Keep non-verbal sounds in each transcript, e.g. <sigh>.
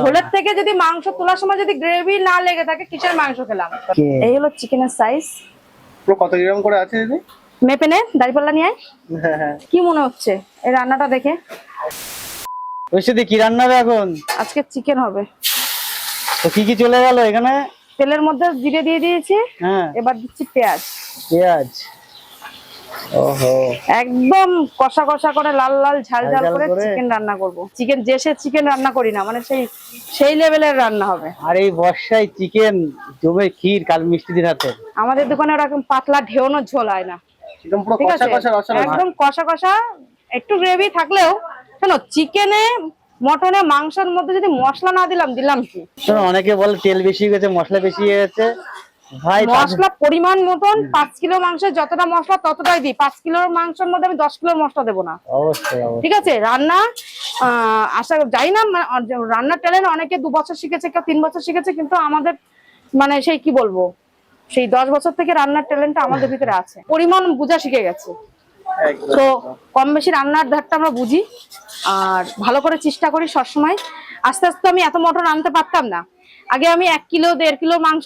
ঝোলের থেকে যদি মাংস তোলার সময় যদি গ্রেভি না লেগে থাকে কিসের মাংস খেলাম? এই হলো চিকেনের সাইজ পুরো কত গ্রাম করে আছে দিদি? মেপে নে দাঁড়িপাল্লা নিয়ে আয়। হ্যাঁ হ্যাঁ। কি মনে হচ্ছে? এই রান্নাটা দেখে। ঐশ্বরী কি রান্না হবে এখন? আজকে চিকেন হবে। তো কি কি চলে গেল এখানে? তেলের মধ্যে জিরে দিয়ে দিয়েছি। হ্যাঁ। এবার দিচ্ছি পেঁয়াজ। পেঁয়াজ। একদম কষা কষা করে লাল লাল ঝাল ঝাল করে? চিকেন রান্না করব। চিকেন যে সে চিকেন রান্না করি না মানে সেই সেই লেভেলের রান্না হবে। আর এই বর্ষায় চিকেন জমে ক্ষীর কাল মিষ্টি দিন হাতে। আমাদের দোকানে ওরকম পাতলা ঢেউনো ঝোল হয় না। একদম ঠিক কষা আছে? একদম কষা কষা একটু গ্রেভি থাকলেও শোনো চিকেনে মটনে মাংসের মধ্যে যদি মশলা না দিলাম দিলাম কি? শোনো অনেকে বলে তেল বেশি হয়ে গেছে মশলা বেশি হয়ে গেছে। মশলা পরিমাণ মতন পাঁচ কিলো মাংসের যতটা মশলা ততটাই দিই। পাঁচ কিলোর মাংসের মধ্যে আমি দশ কিলোর মশলা দেবো না। ঠিক আছে? রান্না আহ, আশা জানি না মানে, রান্নার ট্যালেন্ট অনেকে দু বছর শিখেছে কেউ তিন বছর শিখেছে কিন্তু আমাদের মানে সেই কি বলব? সেই দশ বছর থেকে রান্নার ট্যালেন্টটা আমাদের ভিতরে আছে। পরিমাণ বুঝা শিখে গেছে। তো কম বেশি রান্নার ধারটা আমরা বুঝি। আর ভালো করে চেষ্টা করি সবসময়। আস্তে আস্তে আমি এত মটন আনতে পারতাম না। আগে আমি এক কিলো দেড় কিলো মাংস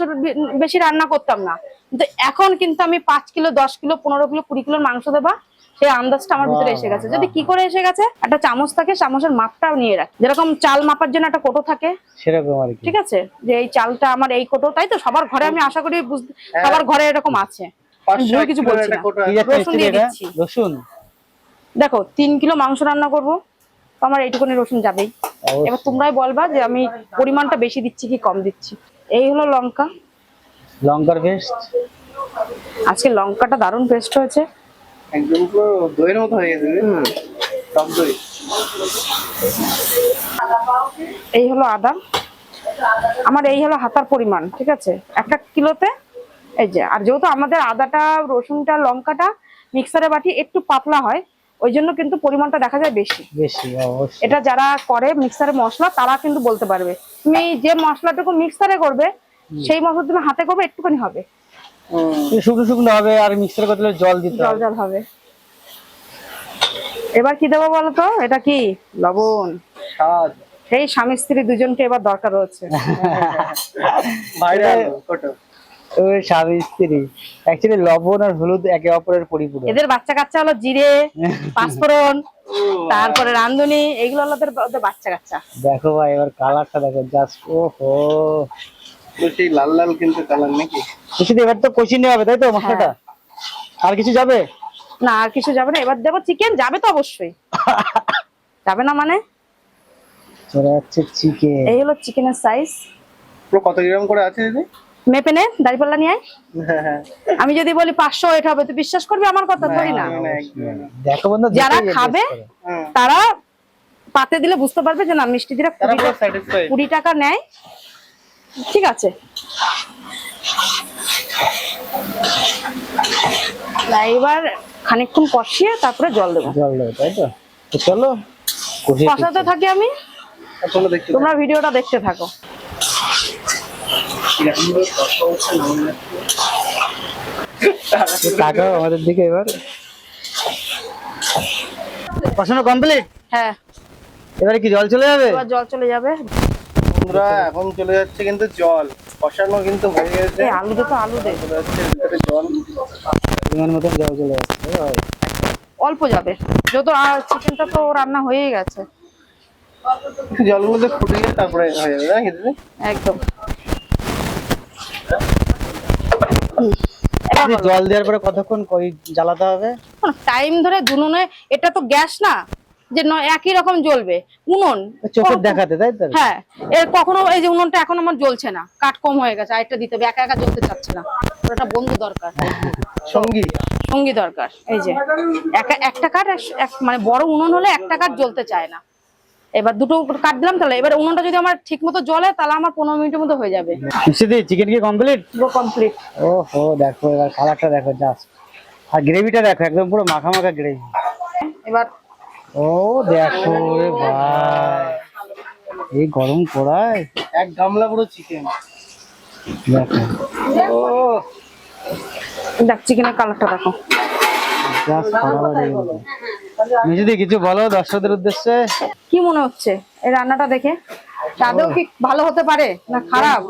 বেশি রান্না করতাম না। কিন্তু এখন কিন্তু আমি পাঁচ কিলো দশ কিলো পনেরো কিলো কুড়ি কিলোর মাংস দেবা সেই আন্দাজটা আমার ভিতরে এসে গেছে। যদি কি করে এসে গেছে একটা চামচ থাকে চামচের মাপটাও নিয়ে রাখ। যেরকম চাল মাপার জন্য একটা কোটো থাকে সেরকম আর ঠিক আছে? যে এই চালটা আমার এই কোটো তাই তো? সবার ঘরে আমি আশা করি সবার ঘরে এরকম আছে। কিছু বলছি রসুন দিয়ে দিচ্ছি। রসুন? দেখো তিন কিলো মাংস রান্না করব তো আমার এইটুকুনি রসুন যাবেই। এবার তোমরাই বলবা যে আমি পরিমাণটা বেশি দিচ্ছি কি কম দিচ্ছি। এই হলো লঙ্কা। লঙ্কার পেস্ট আজকে লঙ্কাটা দারুণ পেস্ট হয়েছে। একদম পুরো দইয়ের মতো হয়ে গেছে। টক দই। এই হলো আদা। আমার এই হলো হাতার পরিমাণ ঠিক আছে? একটা কিলোতে এই যে আর যেহেতু আমাদের আদাটা রসুনটা লঙ্কাটা মিক্সারে বাটি একটু পাতলা হয় ওই জন্য কিন্তু পরিমাণটা দেখা যায় বেশি। বেশি এটা যারা করে মিক্সারে মশলা তারা কিন্তু বলতে পারবে। তুমি যে মশলাটুকু মিক্সারে করবে সেই মশলা তুমি হাতে করবে একটুখানি হবে। শুকনো শুকনো হবে আর মিক্সার করতে জল দিতে জল জল হবে। এবার কি দেবো বলো তো? এটা কি? লবণ। স্বাদ। সেই স্বামী স্ত্রী দুজনকে এবার দরকার হচ্ছে <laughs> বাইরে স্বামী স্ত্রী। অ্যাকচুয়ালি লবণ আর হলুদ একে অপরের পরিপূরক। এদের বাচ্চা কাচ্চা হলো জিরে <laughs> পাঁচফোড়ন তারপরে রান্ধুনি এগুলো হলো ওদের ওদের বাচ্চা কাচ্চা। দেখো ভাই এবার কালারটা দেখো জাস্ট ও হো সেই লাল লাল কিন্তু কালার নাকি? শুধু এবার তো কষি নেওয়া হবে তাই তো মশলাটা? আর কিছু যাবে? না আর কিছু যাবে না এবার দেবো চিকেন যাবে তো অবশ্যই। <laughs> যাবে না মানে? চলে যাচ্ছে চিকেন এই হলো চিকেনের সাইজ পুরো কত গ্রাম করে আছে দিদি? মেপে নে দাঁড়িপাল্লা নিয়ে আয়। <laughs> আমি যদি বলি পাঁচশো এটা হবে। তুই বিশ্বাস করবি? আমার কথা ধরি না। যারা খাবে তারা পাতে দিলে বুঝতে পারবে যে না মিষ্টি দিলে কুড়ি টাকা- নেয়। ঠিক আছে। এবার খানিকক্ষণ কষিয়ে তারপরে জল দেবো। জল দেবে তাই তো? তো চলো কষাতে থাকি আমি। তোমরা ভিডিওটা দেখতে থাকো। তাকাও আমাদের দিকে এবার। কমপ্লিট হ্যাঁ। এবারে কি জল চলে যাবে? এবার জল চলে যাবে। বন্ধুরা এখন চলে যাচ্ছে কিন্তু জল। কষানো কিন্তু হয়ে গেছে। আলু তো আলু দে। চলে যাচ্ছে ভিতরে জল। পরিমাণ জল চলে যাচ্ছে ও অল্প যাবে। যত আর চিকেনটা তো রান্না হয়েই গেছে। জলগুলো ফুটে গেলে তারপরে হয়ে যাবে একদম হুম, এবার এই জল দেওয়ার পরে কতক্ষণ কই জ্বালাতে হবে? টাইম ধরে দুনুনে এটা তো গ্যাস না যে একই রকম জ্বলবে উনুন। চোখের দেখাতে তাই তো? হ্যাঁ এর কখনো এই যে উনুনটা এখন আমার জ্বলছে না কাঠ কম হয়ে গেছে আরেকটা দিতে হবে একা একা জ্বলতে চাচ্ছে না। ওটা বন্ধু দরকার। সঙ্গী? সঙ্গী দরকার এই যে। একা একটা কাঠ মানে বড় উনুন হলে একটা কাঠ জ্বলতে চায় না। এবার দুটো কাট দিলাম তাহলে এবার উনুনটা যদি আমার ঠিক মতো জ্বলে তাহলে আমার পনেরো মিনিটের মধ্যে হয়ে যাবে। মিষ্টি চিকেন কি কমপ্লিট পুরো কমপ্লিট ও হো দেখো এবার কালারটা দেখো জাস্ট আর গ্রেভিটা দেখো একদম পুরো মাখা মাখা গ্রেভি এবার ও দেখো রে ভাই। এই গরম কড়াই এক গামলা পুরো চিকেন দেখো। ও। দেখ চিকেনের কালারটা দেখো। জাস্ট কিছু বলো দর্শকদের উদ্দেশ্যে? কি মনে হচ্ছে? এই রান্নাটা দেখে? স্বাদেও কি ভালো হতে পারে না খারাপ?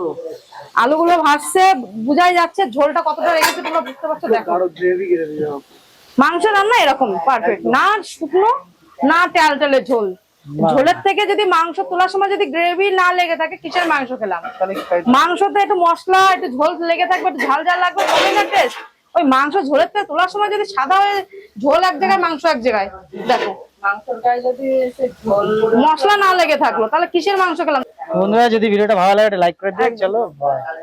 আলুগুলো ভাসছে বুঝাই যাচ্ছে ঝোলটা কতটা রেখেছে তোমরা বুঝতে পারছ দেখো। মাংস রান্না এরকম পারফেক্ট না শুকনো না তেল তেলের ঝোল। ঝোলের থেকে যদি মাংস তোলার সময় যদি গ্রেভি না লেগে থাকে কিসের মাংস খেলাম? মাংসতে একটু মশলা একটু ঝোল লেগে থাকবে একটু ঝাল ঝাল লাগবে তবে না টেস্ট ওই মাংস ঝোলের থেকে তোলার সময় যদি সাদা হয়ে ঝোল এক জায়গায় মাংস এক জায়গায়। দেখো। মশলা না লেগে থাকল তাহলে কিসের মাংস খেলাম? বন্ধুরা যদি ভিডিওটা ভালো লাগে লাইক করে দিও চলো.